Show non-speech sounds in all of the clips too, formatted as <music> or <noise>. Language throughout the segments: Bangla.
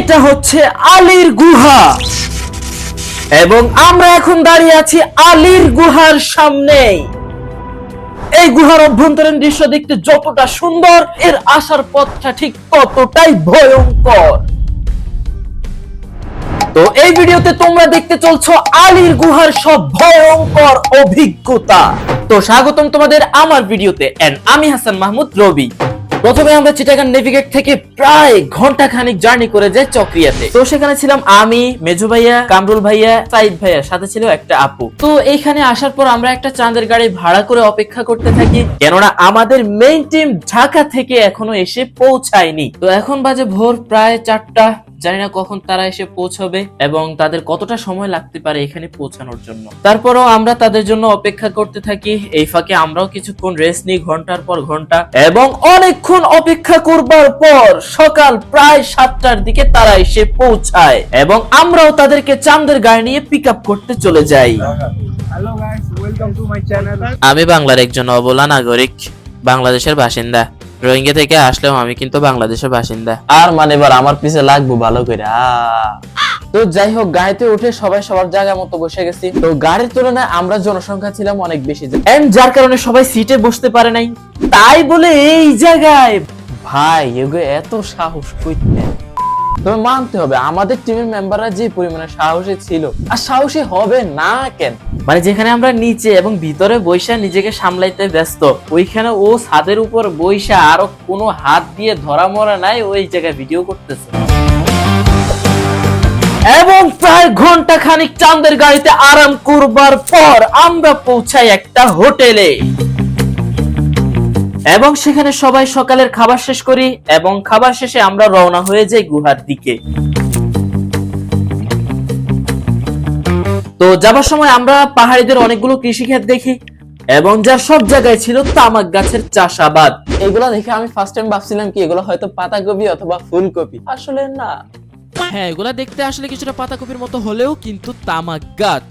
এইটা হচ্ছে আলীর গুহা। এবং আমরা এখন দাঁড়িয়ে আছি আলীর গুহার সামনেই। এই গুহার অভ্যন্তরীণ দৃশ্য দেখতে যতটা সুন্দর, এর আসার পথটা ঠিক ততটাই ভয়ঙ্কর। তো এই ভিডিওতে তোমরা দেখতে চলছো আলীর গুহার সব ভয়ঙ্কর অভিজ্ঞতা। তো স্বাগতম তোমাদের আমার ভিডিওতে এন্ড আমি হাসান মাহমুদ রবি। প্রথমে আমরা চিটাগান নেভিগেট থেকে প্রায় ঘণ্টা খানিক জার্নি করে যাই চক্রিয়াতে। তো সেখানে ছিলাম আমি, মেজু ভাইয়া, কামরুল ভাইয়া, সাইদ ভাইয়া, সাথে ছিল একটা আপু। তো এখানে আসার পর আমরা একটা চাঁদের গাড়ি ভাড়া করে অপেক্ষা করতে থাকি, কেননা আমাদের মেইন টিম ঢাকা থেকে এখনও এসে পৌঁছায়নি। তো এখন বাজে ভোর প্রায় চারটা। জানি না কখন তারা এসে পৌঁছবে এবং তাদের কতটা সময় লাগতে পারে এখানে পৌঁছানোর জন্য। তারপরও আমরা তাদের জন্য অপেক্ষা করতে থাকি। এই ফাঁকে আমরাও কিছুক্ষণ রেস্ট নিই ঘণ্টার পর ঘণ্টা এবং অনেকক্ষণ অপেক্ষা করবার পর সকাল প্রায় সাতটার দিকে তারা এসে পৌঁছায় এবং আমরাও তাদেরকে চাঁদের গাড়ি নিয়ে পিক আপ করতে চলে যাই. আমি বাংলার একজন অবলা নাগরিক বাংলাদেশের বাসিন্দা। রোহিঙ্গা থেকে আসলেও আমি কিন্তু বাংলাদেশের বাসিন্দা। আর মানে এবার আমার পিছে লাগবো ভালো করে তো যাই হোক, গাড়িতে উঠে সবাই সবার জায়গা মতো বসে গেছি। তো গাড়ির তুলনায় আমরা জনসংখ্যা ছিলাম অনেক বেশি। যার কারণে সবাই সিটে বসতে পারে নাই। তাই বলে এই জায়গায়, ভাই এগো এত সাহস কইতে তবে মানতে হবে, আমাদের টিমের মেম্বাররা যে পরিমাণে সাহসী ছিল, আর সাহসী হবে না কেন? মানে যেখানে আমরা নিচে এবং ভিতরে বৈশা নিজেকে সামলাইতে ব্যস্ত, ওইখানে ও ছাদের উপর বৈশা আরও কোনো হাত দিয়ে ধরা মরা নাই ওই জায়গায় ভিডিও করতেছে। এবং প্রায় ঘণ্টা খানিক চাঁদের গাড়িতে আরাম করবার পর আমরা পৌঁছাই একটা হোটেলে। এবং সেখানে সবাই সকালের খাবার শেষ করি, এবং খাবার শেষে আমরা রওনা হয়ে যাই গুহার দিকে। তো যাবার সময় আমরা পাহাড়িদের অনেকগুলো কৃষিক্ষেত দেখি এবং যা সব জায়গায় ছিল তামাক গাছের চাষাবাদ। এগুলো দেখে আমি ফার্স্ট টাইম ভাবছিলাম কি এগুলো হয়তো পাতাকপি অথবা ফুলকপি। আসলে না। হ্যাঁ এগুলা দেখতে আসলে কিছুটা পাতাকপির মতো হলেও কিন্তু তামাক গাছ।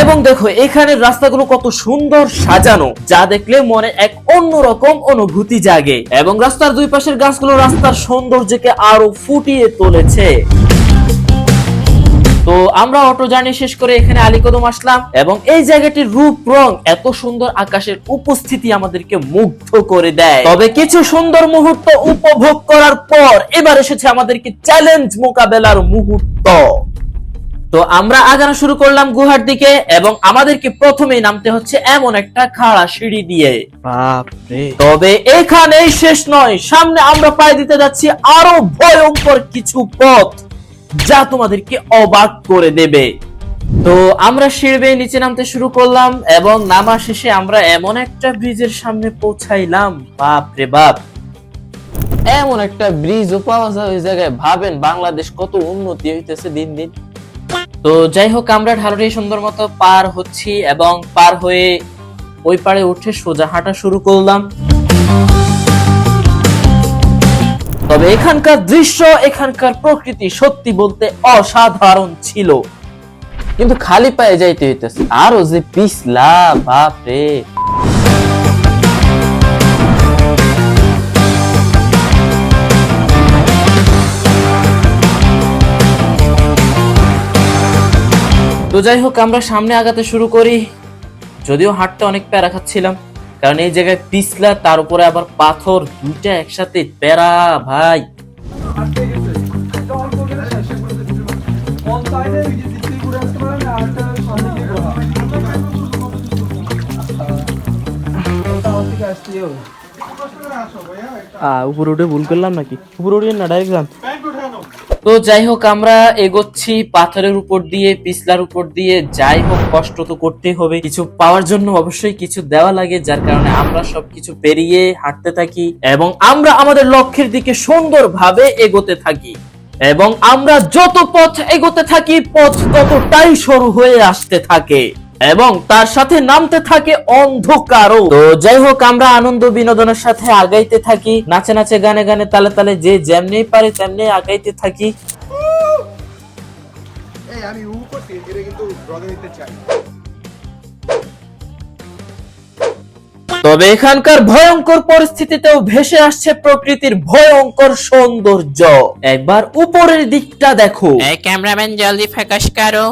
এবং দেখো এখানে রাস্তাগুলো কত সুন্দর সাজানো যা দেখলে মনে এক অন্যরকম অনুভূতি জাগে। এবং রাস্তার দুই পাশের গাছগুলো রাস্তার সৌন্দর্যকে আরও ফুটিয়ে তুলেছে। আমরা অটো জার্নি শেষ করে এখানে আলীকদম আসলাম এবং এই জায়গাটির রূপ রং এত সুন্দর আকাশের উপস্থিতি আমাদেরকে মুগ্ধ করে দেয়। তবে কিছু সুন্দর মুহূর্ত উপভোগ করার পর এবার এসেছে আমাদেরকে চ্যালেঞ্জ মোকাবেলার মুহূর্ত। তো আমরা আগানো শুরু করলাম গুহার দিকে এবং আমাদেরকে প্রথমেই নামতে হচ্ছে এমন একটা খাড়া সিঁড়ি দিয়ে। তবে এখানেই শেষ নয় সামনে আমরা পায়ে দিতে যাচ্ছি আরও ভয়ঙ্কর কিছু পথ। যা তোমাদেরকে অবাক করে দেবে। তো আমরা সিঁড়ি নিচে নামতে শুরু করলাম এবং নামা শেষে আমরা এমন একটা ব্রিজের সামনে পৌঁছাইলাম। বাপ রে বাপ। এমন একটা ব্রিজ পাওয়া যায় ওই জায়গায়। ভাবেন বাংলাদেশ কত উন্নতি হইতেছে দিন দিন। তো যাই হোক, আমরা ঢালটি সুন্দর মতো পার হচ্ছি এবং পার হয়ে ওই পারে উঠে সোজা হাঁটা শুরু করলাম। তবে এখানকার দৃশ্য, এখানকার প্রকৃতি সত্যি বলতে অসাধারণ ছিল। কিন্তু খালি পায়ে যাইতে হইতেছে। আরও যে পিছলা বাপ রে তো যাই হোক, আমরা সামনে আগাতে শুরু করি। যদিও হাঁটতে অনেক প্যারা খাচ্ছিলাম। কারণ এই জায়গায় পিছলা, তার উপরে আবার পাথর, দুইটা একসাথে প্যারা ভাই। উপরে উঠে ভুল করলাম নাকি উপরে উঠে না ডাইরেক্ট তো যাই হোক, আমরা এগোচ্ছি পাথরের উপর দিয়ে, পিছলার উপর দিয়ে। যাই হোক, কষ্ট তো করতেই হবে। কিছু পাওয়ার জন্য অবশ্যই কিছু দেওয়া লাগে, যার কারণে আমরা সবকিছু পেরিয়ে হাঁটতে থাকি এবং আমরা আমাদের লক্ষ্যের দিকে সুন্দরভাবে এগোতে থাকি। এবং আমরা যত পথ এগোতে থাকি, পথ ততটাই সরু হয়ে আসতে থাকে। এবং তার সাথে নামতে থাকে অন্ধকারও। তো যাই হোক আমরা আনন্দ বিনোদনের সাথে আগাইতে থাকি। নাচে নাচে গানে গানে তালে তালে যে যেমনি পারে তেমনি আগাইতে থাকি। আমি উ করছি কিন্তু দিতে চাই। তবে এখানকার ভয়ঙ্কর পরিস্থিতিতেও ভেসে আসছে প্রকৃতির ভয়ঙ্কর সৌন্দর্য। একবার উপরের দিকটা দেখো। ক্যামেরাম্যান জলদি ফোকাস করো।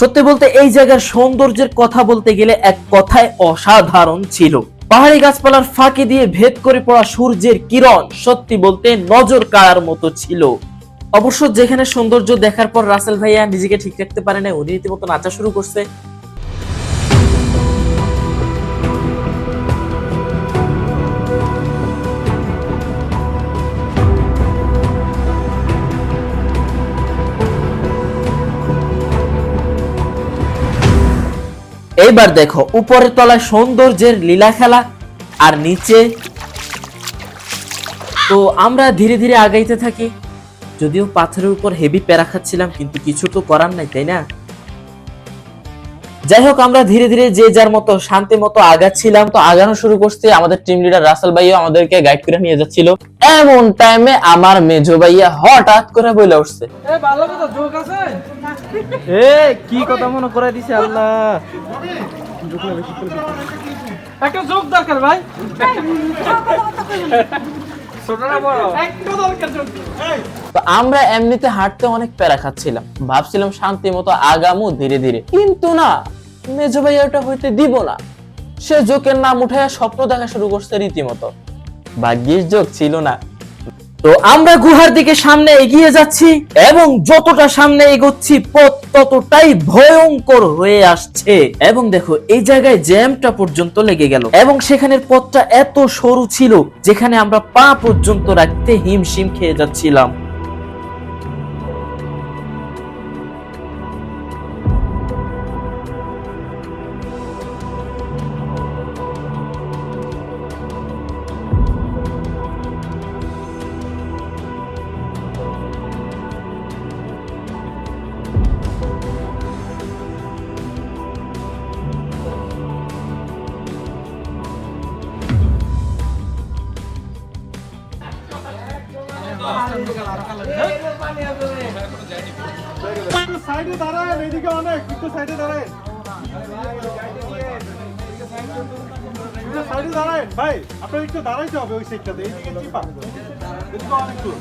সত্যি বলতে এই জায়গার সৌন্দর্যের কথা বলতে গেলে এক কথায় অসাধারণ ছিল। পাহাড়ি গাছপালার ফাঁকি দিয়ে ভেদ করে পড়া সূর্যের কিরণ সত্যি বলতে নজর কাড়ার মতো ছিল। অবশ্য যেখানে সৌন্দর্য দেখার পর রাসেল ভাইয়া নিজেকে ঠিক রাখতে পারে না উনি রীতিমতো নাচা শুরু করছে। এইবার দেখো, উপরের তলায় সৌন্দর্যের লীলা খেলা আর নিচে তো আমরা ধীরে ধীরে আগাইতে থাকি। যদিও পাথরের উপর হেভি প্যারা খাচ্ছিলাম, কিন্তু কিছু তো করার নাই, তাই না? যাই হোক, আমরা ধীরে ধীরে যে যার মতো শান্তি মতো আগাচ্ছিলাম, তো আগানো শুরু করতে আমাদের টিম লিডার রাসেল ভাইও আমাদেরকে গাইড করে নিয়ে যাচ্ছিল। এমন টাইমে আমার মেজো ভাইয়া হঠাৎ করে বলে উঠছে। ভালো কথা জোক আছে? এ কি কথা মনে করে দিছে আল্লাহ। একটা জোক দরকার ভাই। জোক আমরা এমনিতে হাঁটতে অনেক প্যারা খাচ্ছিলাম। ভাবছিলাম শান্তি মতো আগামু ধীরে ধীরে। কিন্তু না মেজো ভাইয়া ওটা হইতে দিব না। সে জোকের নাম উঠাইয়া স্বপ্ন দেখা শুরু করছে রীতিমতো। ভাগ্যিস যোগ ছিল না। তো আমরা গুহার দিকে সামনে এগিয়ে যাচ্ছি এবং যতটা সামনে এগোচ্ছি পথ ততটাই ভয়ঙ্কর হয়ে আসছে। এবং দেখো, এই জায়গায় জ্যামটা পর্যন্ত লেগে গেল। এবং সেখানের পথটা এত সরু ছিল যেখানে আমরা পা পর্যন্ত রাখতে হিমশিম খেয়ে যাচ্ছিলাম। দাঁড়ান এইদিকে অনেক একটু সাইডে দাঁড়ান। সাইডে দাঁড়ান। ভাই আপনার একটু দাঁড়াইতে হবে ওই সাইডটাতে এইদিকে চিপা। এদিকে অনেক দূর।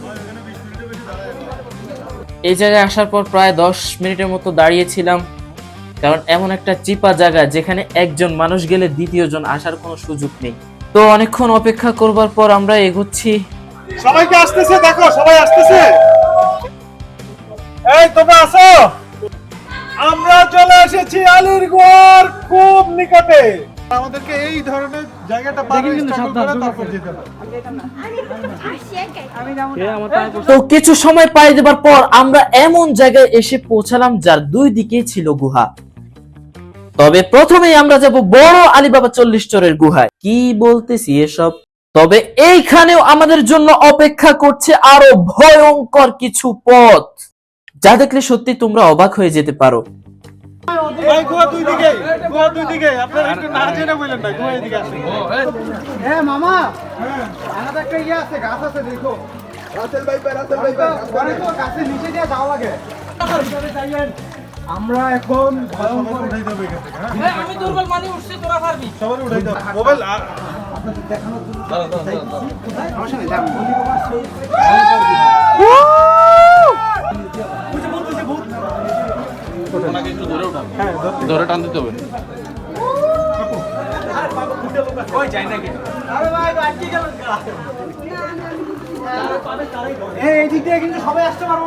এই জায়গায় আসার পর প্রায় দশ মিনিটের মতো দাঁড়িয়েছিলাম কারণ এমন একটা চিপা জায়গা যেখানে একজন মানুষ গেলে দ্বিতীয় জন আসার কোনো সুযোগ নেই। তো অনেকক্ষণ অপেক্ষা করবার পর আমরা এগোচ্ছি। সবাইকে আসতেছে দেখো সবাই আসতেছে। এই তোমরা আসো। আমরা চলে এসেছি আলীর গোয়ার খুব নিকটে। আমাদেরকে এই ধরনের জায়গাটা পার হয়ে করে তারপর যেতে হবে তো কিছু সময় দেবার পর আমরা এমন জায়গায় এসে পৌঁছালাম যার দুই দিকে ছিল গুহা। তবে প্রথমেই আমরা যাব বড় আলীবাবা চল্লিশ চরের গুহায়। কি বলতেছি এসব? তবে এইখানেও আমাদের জন্য অপেক্ষা করছে আরও ভয়ঙ্কর কিছু পথ। যা দেখলে সত্যি তোমরা অবাক হয়ে যেতে পারো। এই গোয়া দুই দিকে গোয়া দুই দিকে। আপনারা একটু না জেনে বললেন না গোয়া এদিকে আসুন। এ মামা! আমাদের একটা ইয়ে আছে গাছ আছে দেখো। রাসেল ভাই রাসেল ভাই গাছের নিচে দিয়ে যাওয়া লাগে। আমরা এখন উঠাই দেবো এখান থেকে হ্যাঁ? আমি দুর্বল মানে উঠছি তোরা পারবি। সবাই উঠাই দেবো মোবাইল আর এই দিক দিয়ে কিন্তু সবাই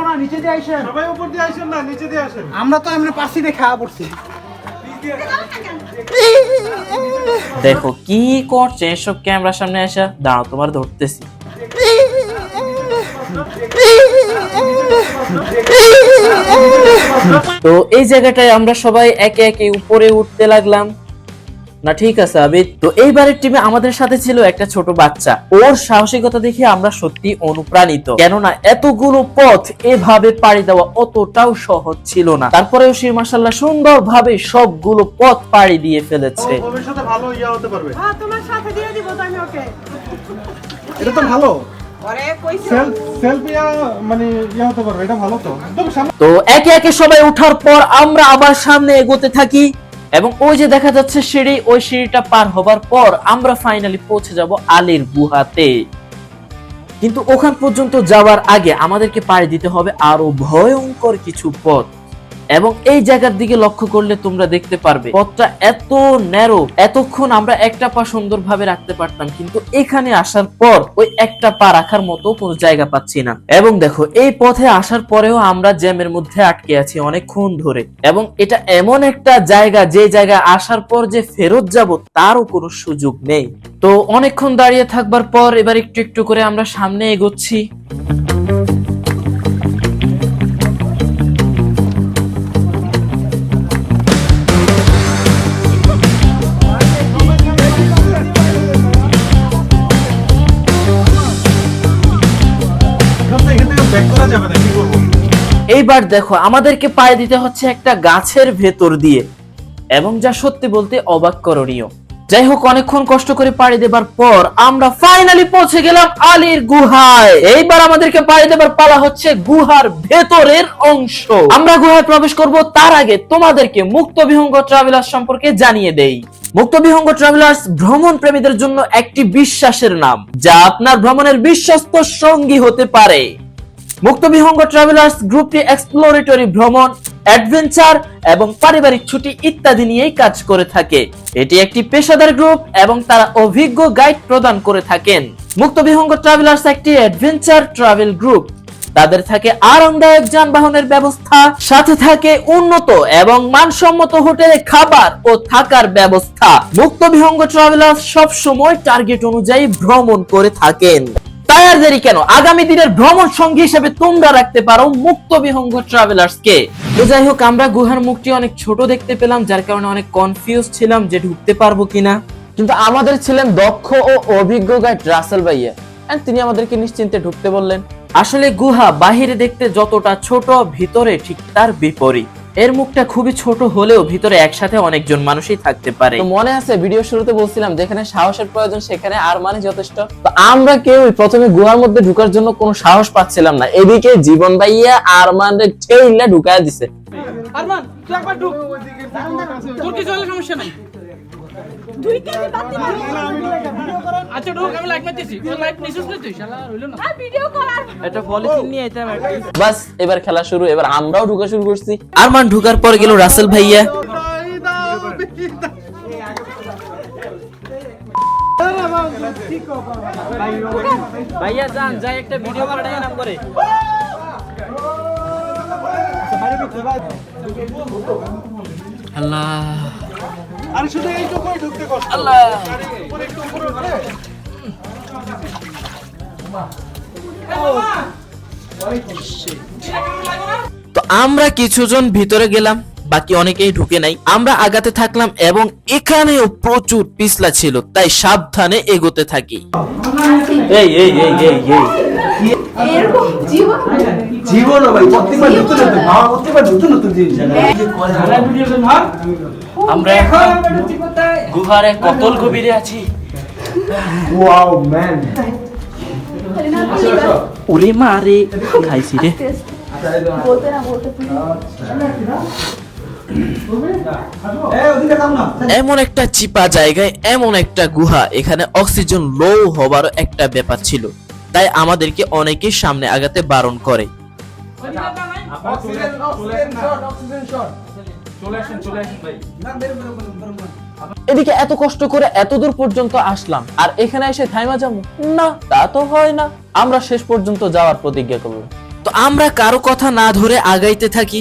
না নিচে দিয়ে আসেন। আমরা তো পাশি দিয়ে খাওয়া পড়ছি। দেখো কি করছে এসব ক্যামেরার সামনে আসা দাঁড়াও তোমার ধরতেছি। <laughs> তো এই জায়গাটায় আমরা সবাই একে একে উপরে উঠতে লাগলাম। না ঠিক আছে আবিদ। তো এইবারের টিমে আমাদের সাথে ছিল একটা ছোট বাচ্চা। ওর সাহসিকতা দেখে আমরা সত্যি অনুপ্রাণিত। কেননা এতগুলো পথ এভাবে পাড়ি দেওয়া অতটাও সহজ ছিল না। তারপরেও সে মাসাল্লাহ সুন্দর ভাবে সবগুলো পথ পাড়ি দিয়ে ফেলেছে। ভবিষ্যতে ভালো ইয়া হতে পারবে। হ্যাঁ তোমার সাথে দিয়ে দিব আমি ওকে। এটা তো ভালো। মানে ইয়া হতে পারবে এটা ভালো তো। তো একে একে সবাই ওঠার পর আমরা আবার সামনে এগোতে থাকি এবং ওই যে দেখা যাচ্ছে সিঁড়ি ওই সিঁড়িটা পার হবার পর আমরা ফাইনালি পৌঁছে যাব আলীর গুহাতে। কিন্তু ওখান পর্যন্ত যাওয়ার আগে আমাদেরকে পাড়ি দিতে হবে আরও ভয়ঙ্কর কিছু পথ। এবং এই জায়গার দিকে লক্ষ্য করলে তোমরা দেখতে পারবে, পথটা এত ন্যারো এতক্ষণ আমরা একটা পা সুন্দরভাবে রাখতে পারতাম, কিন্তু এখানে আসার পর ওই একটা পা রাখার মতো কোনো জায়গা পাচ্ছি না। এবং দেখো, এই পথে আসার পরেও আমরা জ্যামের মধ্যে আটকে আছি অনেকক্ষণ ধরে। এবং এটা এমন একটা জায়গা, যে জায়গায় আসার পর যে ফেরত যাব, তারও কোনো সুযোগ নেই। তো অনেকক্ষণ দাঁড়িয়ে থাকবার পর এবার একটু একটু করে আমরা সামনে এগোচ্ছি। এইবার দেখো, আমাদেরকে পায়ে দিতে হচ্ছে একটা গাছের ভেতর দিয়ে এবং যা সত্যি বলতে অবাক করণীয়। যাই হোক, অনেকক্ষণ কষ্ট করে পাড়ি দেবার পর আমরা ফাইনালি পৌঁছে গেলাম আলীর গুহায়। এইবার আমাদেরকে পাড়ি দেবার পালা হচ্ছে গুহার ভেতরের অংশ। আমরা গুহায় প্রবেশ করব, তার আগে তোমাদেরকে মুক্ত বিহঙ্গ ট্রাভেলার্স সম্পর্কে জানিয়ে দেই। মুক্ত বিহঙ্গ ট্রাভেলার্স ভ্রমণ প্রেমীদের জন্য একটি বিশ্বাসের নাম, যা আপনার ভ্রমণের বিশ্বস্ত সঙ্গী হতে পারে। মুক্ত বিহঙ্গ ট্রাভেলার্স গ্রুপটি এক্সপ্লোরেটরি ভ্রমণ অ্যাডভেঞ্চার এবং পারিবারিক ছুটি ইত্যাদি নিয়েই কাজ করে থাকে। এটি একটি পেশাদার গ্রুপ এবং তারা অভিজ্ঞ গাইড প্রদান করে থাকেন। মুক্তবিহঙ্গ ট্রাভেলার্স একটি অ্যাডভেঞ্চার ট্রাভেল গ্রুপ তাদের থাকে আরামদায়ক যানবাহনের ব্যবস্থা, সাথে থাকে উন্নত এবং মানসম্মত হোটেলে খাবার ও থাকার ব্যবস্থা। মুক্তবিহঙ্গ ট্রাভেলার্স সব সময় টার্গেট অনুযায়ী ভ্রমণ করে থাকেন। দেরি কেন? আগামী দিনের ভ্রমণ সঙ্গী হিসেবে তোমরা রাখতে পারো মুক্ত বিহঙ্গ ট্রাভেলার্স কে। তো যাই হোক আমরা গুহার মুখটি অনেক ছোট দেখতে পেলাম যার কারণে অনেক কনফিউজ ছিলাম যে ঢুকতে পারব কিনা। কিন্তু আমাদের ছিলেন দক্ষ ও অভিজ্ঞ গাইড রাসেল ভাইয়া তিনি আমাদেরকে নিশ্চিন্তে ঢুকতে বললেন। আসলে গুহা বাহিরে দেখতে যতটা ছোট ভিতরে ঠিক তার বিপরীত। এর মুখটা খুবই ছোট হলেও ভিতরে একসাথে অনেকজন মানুষই থাকতে পারে। তো মনে আছে ভিডিও শুরুতে বলছিলাম যেখানে সাহসের প্রয়োজন সেখানে আর মানে যথেষ্ট? তো আমরা কেউ প্রথমে গুহার মধ্যে ঢুকার জন্য কোনো সাহস পাচ্ছিলাম না। এদিকে জীবন ভাইয়া আর মানে ঠেইলা ঢুকায় দিছে। আরমান তুই একবার ঢুক। তোর কিছু হলে সমস্যা নাই। দুই কেজি বাতি আচ্ছা ঢুক আমি লাইট মারতেছি তোর লাইট নিছিস না তুই শালা হইল না। আর ভিডিও কল এটা পলিথিন নিয়ে আইতাম বাস এবার খেলা শুরু এবার আমরাও ঢুকা শুরু করছি। আরমান ঢুকার পর গেল রাসেল ভাইয়া। ভাইয়া যান যাই একটা ভিডিও পাঠাই নাম করে। আর শুধু এইটুকুই ঢুকতে কষ্ট আল্লাহ। উপরে একটু উপরে উঠলে তো আমরা কিছুজন ভিতরে গেলাম বাকি অনেকেই ঢুকে নাই। আমরা আগাতে থাকলাম এবং এখানেও প্রচুর পিছলা ছিল তাই সাবধানে এগোতে থাকি। এই এই এই এই এই। জীবন জীবন ভাই প্রত্যেকবার নতুন নতুন নতুন নতুন জিনিস আমরা এখন গুহার এক কতল গভীরে আছি। ওয়াও ম্যান ওরে মারে খাইছি রে। যাও না এমন একটা চিপা জায়গায় এমন একটা গুহা এখানে অক্সিজেন লো হবার একটা ব্যাপার ছিল। তাই আমাদেরকে অনেকেই সামনে আগাতে বারণ করে। Oxygen oxygen shot oxygen shot. চলে আসেন চলে আসেন ভাই। না বেরো বেরো বেরো বেরো এদিকে এত কষ্ট করে এত দূর পর্যন্ত আসলাম আর এখানে এসে থাইমা যাব না তা তো হয় না আমরা শেষ পর্যন্ত যাওয়ার প্রতিজ্ঞা করব। তো আমরা কারও কথা না ধরে আগাইতে থাকি?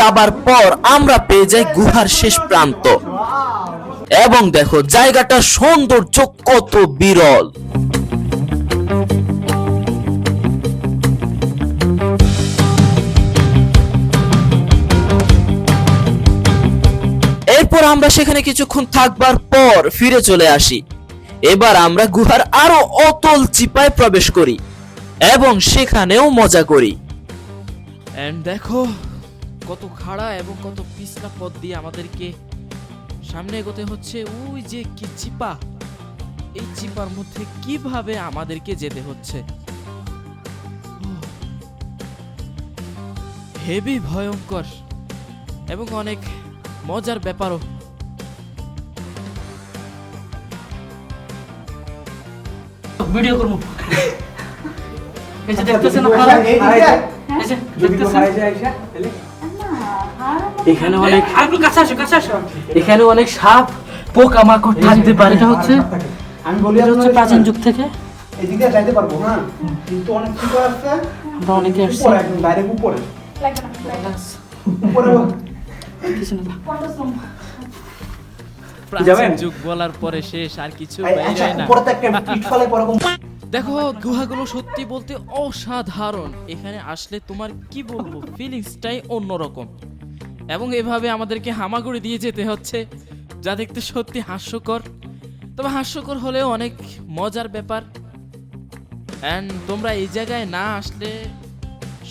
যাবার পর আমরা পেয়ে যাই গুহার শেষ প্রান্ত। এবং দেখো, জায়গাটা সৌন্দর্য কত বিরল। এরপর আমরা সেখানে কিছুক্ষণ থাকবার পর ফিরে চলে আসি। এবার আমরা গুহার আরও অতল চিপায় প্রবেশ করি এবং সেখানেও মজা করি। দেখো কত খাড়া এবং কত পিছলা পথ দিয়ে আমাদেরকে সামনে এগোতে হচ্ছে। ওই যে কি চিপা। এই চিপার মধ্যে কীভাবে আমাদেরকে যেতে হচ্ছে? হেভি ভয়ঙ্কর এবং অনেক মজার ব্যাপারও। ভিডিও করব। এই যে দেখতেছেন আপনারা? এই যে দেখতেছেন? এখানে অনেক আর কাছে আসো কাছে আসো। এখানে অনেক সাপ পোকা মাকড় থাকতে পারে এটা হচ্ছে আমি বলি এটা হচ্ছে প্রাচীন যুগ থেকে। এদিকে যাইতে পারব হ্যাঁ? কিন্তু অনেক কি করে আসছে আমরা অনেকে আসছি। উপরে একদম ডাইরেক্ট উপরে। না। উপরে কিছু না। প্রাচীন যাবেন? যুগ বলার পরে শেষ আর কিছু এই, বের আচ্ছা, না। দেখো, গুহাগুলো সত্যি বলতে অসাধারণ। এখানে আসলে তোমার কি বলব? ফিলিংসটাই অন্যরকম। এবং এভাবে আমাদেরকে হামাগুড়ি দিয়ে যেতে হচ্ছে, যা দেখতে সত্যি হাস্যকর। তবে হাস্যকর হলেও অনেক মজার ব্যাপার। অ্যান্ড তোমরা এই জায়গায় না আসলে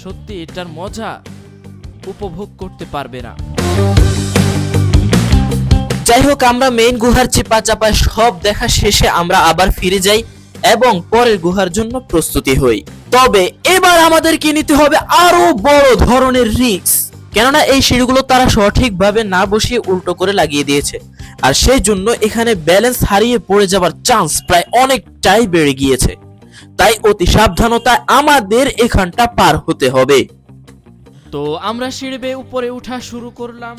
সত্যি এটার মজা উপভোগ করতে পারবে না। যাই হোক, আমরা মেইন গুহার চিপা চাপায় সব দেখা শেষে আমরা আবার ফিরে যাই। এবং পরের গুহার জন্য প্রস্তুতি হই। তবে এবার আমাদেরকে নিতে হবে আরও বড় ধরনের রিস্ক? কেননা এই সিঁড়িগুলো তারা সঠিকভাবে না বসিয়ে উল্টো করে লাগিয়ে দিয়েছে। আর সেই জন্য এখানে ব্যালেন্স হারিয়ে পড়ে যাবার চান্স প্রায় অনেকটাই বেড়ে গিয়েছে। তাই অতি সাবধানতায় আমাদের এখানটা পার হতে হবে। তো আমরা সিঁড়ি বেয়ে উপরে উঠা শুরু করলাম।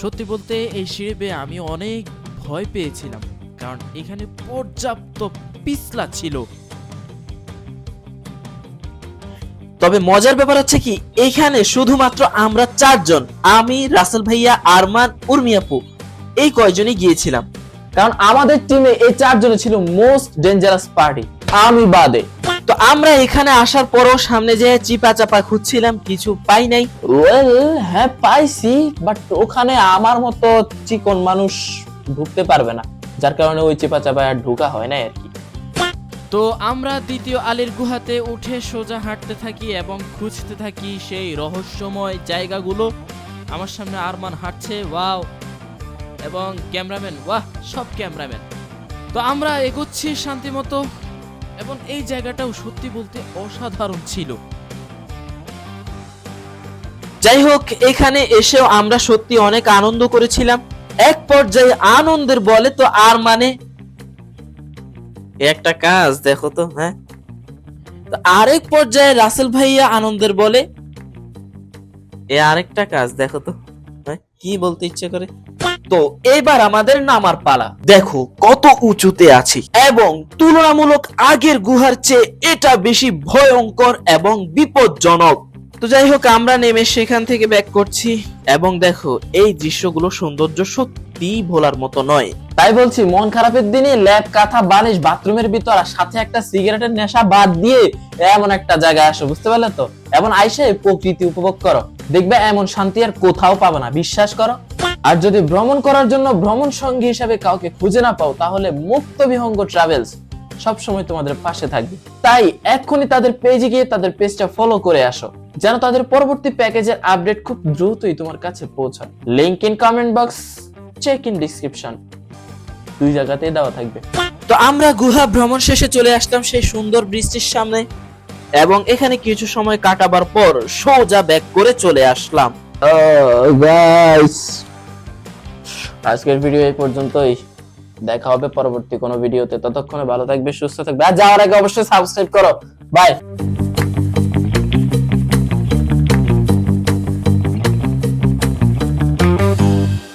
সত্যি বলতে এই সিঁড়ি বেয়ে আমি অনেক ভয় পেয়েছিলাম। কারণ এখানে পর্যাপ্ত পিছলা ছিল। তবে মজার ব্যাপার হচ্ছে কি এখানে শুধুমাত্র আমরা চারজন আমি রাসেল ভাইয়া আরমান উর্মিয়াপু এই কয়জনই গিয়েছিলাম। কারণ আমাদের টিমে এই চারজনে ছিল মোস্ট ডেঞ্জারাস পার্টি আমি বাদে। তো আমরা এখানে আসার পরও সামনে যে চিপা চাপা খুঁজছিলাম কিছু পাই নাই। ওয়েল হ্যাঁ পাইছি বাট ওখানে আমার মতো চিকন মানুষ ঢুকতে পারবে না। যার কারণে ওই চিপা চাপায় আর ঢোকা হয় না আর কি। তো আমরা দ্বিতীয় আলীর গুহাতে উঠে সোজা হাঁটতে থাকি এবং খুঁজতে থাকি সেই রহস্যময় জায়গাগুলো। আমার সামনে আরমান হাঁটছে, ওয়াও। এবং ক্যামেরাম্যান, ওয়াহ, সব ক্যামেরাম্যান। তো আমরা এগোচ্ছি শান্তিমতো এবং এই জায়গাটাও সত্যি বলতে অসাধারণ ছিল। যাই হোক, এখানে এসেও আমরা সত্যি অনেক আনন্দ করেছিলাম। এক পর্যায়ে আনন্দের বলে তো আর মানে একটা কাজ দেখো তো হ্যাঁ? আরেক পর্যায়ে রাসেল ভাইয়া আনন্দের বলে এ আরেকটা কাজ দেখো তো হ্যাঁ, কি বলতে ইচ্ছে করে? তো এবার আমাদের নামার পালা। দেখো কত উঁচুতে আছি এবং তুলনামূলক আগের গুহার চেয়ে এটা বেশি ভয়ঙ্কর এবং বিপজ্জনক। তো যাই হোক আমরা নেমে সেখান থেকে ব্যাক করছি এবং দেখো এই দৃশ্যগুলো সৌন্দর্য সত্যি ভোলার মতো নয়। তাই বলছি, মন খারাপের দিনে ল্যাব, কাঁথা, বালিশ, বাথরুমের ভিতর আর সাথে একটা সিগারেটের নেশা বাদ দিয়ে এমন একটা জায়গায় আসো, বুঝতে পারলে তো? এমন আইসে প্রকৃতি উপভোগ করো। দেখবে এমন শান্তি আর কোথাও পাবে না, বিশ্বাস করো? আর যদি ভ্রমণ করার জন্য ভ্রমণ সঙ্গী হিসাবে কাউকে খুঁজে না পাও, তাহলে মুক্ত বিহঙ্গ ট্রাভেলস সবসময় তোমাদের পাশে থাকবে। তাই এক্ষুনি তাদের পেজে গিয়ে তাদের পেজটা ফলো করে আসো, যেন তাদের পরবর্তী প্যাকেজের আপডেট খুব দ্রুতই তোমার কাছে পৌঁছায়। Link in comment box check in description দুই জায়গাতেই দেওয়া থাকবে। তো আমরা গুহা ভ্রমণ শেষে চলে আসলাম সেই সুন্দর বৃষ্টির সামনে এবং এখানে কিছু সময় কাটাবার পর সোজা ব্যাক করে চলে আসলাম। আজকের ভিডিও এই পর্যন্তই। দেখা হবে পরবর্তী কোনো ভিডিওতে ততক্ষণে ভালো থাকবে সুস্থ থাকবে। আর যাওয়ার আগে অবশ্যই সাবস্ক্রাইব করো। বাই